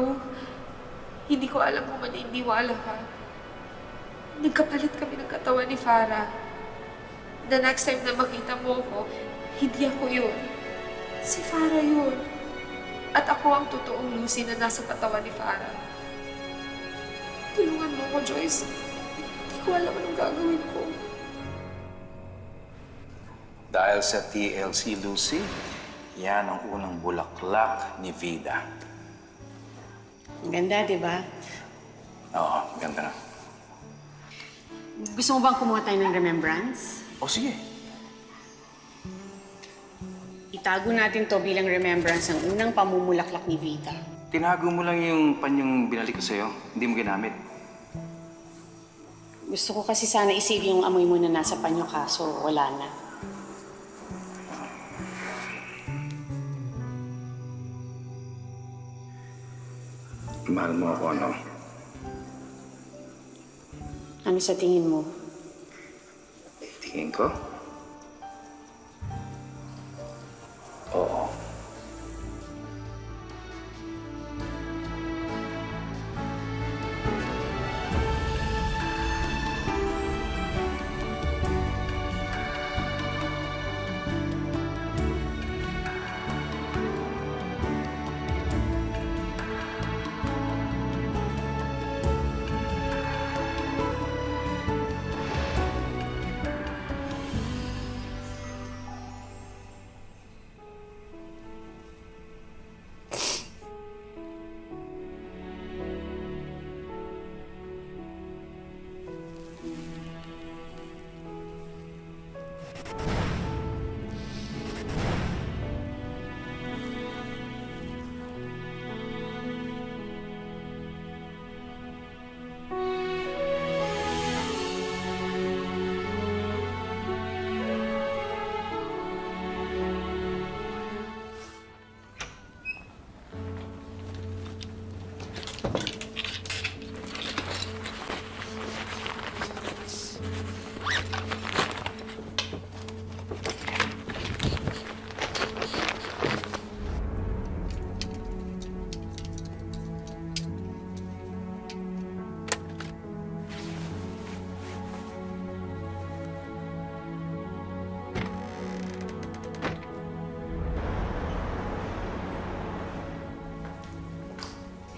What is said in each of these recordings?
Bro, hindi ko alam kung maniniwala ka. Nagkapalit kami ng katawan ni Farah. The next time na makita mo ko, hindi ako yun. Si Farah yun. At ako ang totoong Lucy na nasa katawan ni Farah. Tulungan mo ko, Joyce. Hindi ko alam anong gagawin ko. Dahil sa TLC Lucy, yan ang unang bulaklak ni Vida. Ang Ganda, di ba? Oo, ganda na. Gusto mo bang kumuha tayo ng remembrance? O sige. Itago natin to bilang remembrance ang unang pamumulaklak ni Vita. Tinago mo lang yung panyang binalik ko sa'yo. Hindi mo ginamit. Gusto ko kasi sana isave yung amoy mo na nasa panyo kaso wala na. Mahal mo ako, no? Ano sa tingin mo? Tingin ko? Oo.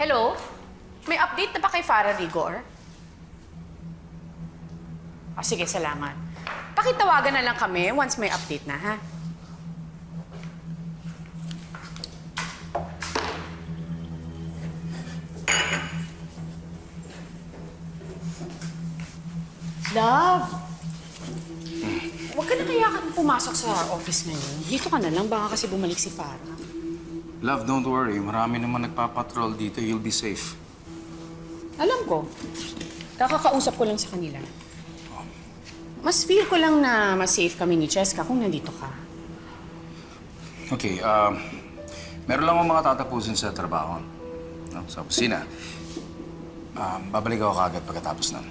Hello? May update na ba kay Farah Rigor? Ah, sige, salamat. Pakitawagan na lang kami once may update na, ha? Love! Huwag ka na kaya ka pumasok sa office ngayon. Dito ka na lang, baka kasi bumalik si Farah. Love, don't worry. Marami naman nagpapatrol dito. You'll be safe. Alam ko. Kakakausap ko lang sa kanila. Mas feel ko lang na mas safe kami ni Cheska kung nandito ka. Okay, um, meron lang akong mga tatapusin sa trabaho. No? Sa opisina. Um, babalik ako kagad pagkatapos nun.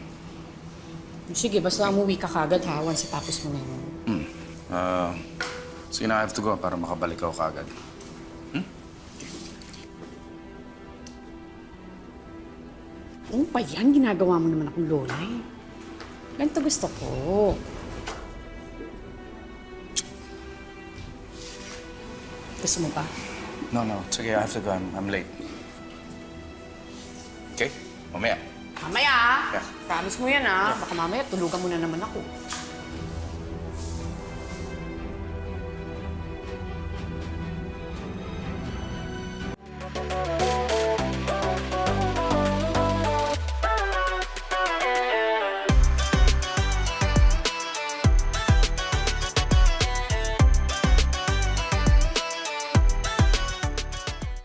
Sige, basta umuwi ka kagad ha, once tapos mo na yun. Hmm. Uh, so, I have to go para makabalik ako kagad. Ano pa yan? Ginagawa mo naman akong lola eh. Ganito gusto ko. Gusto mo pa? No, no. Sige, I have to go. I'm, I'm late. Okay? Mamaya. Mamaya ah. Yeah. Promise mo yan ah. Baka mamaya tulugan mo na naman ako.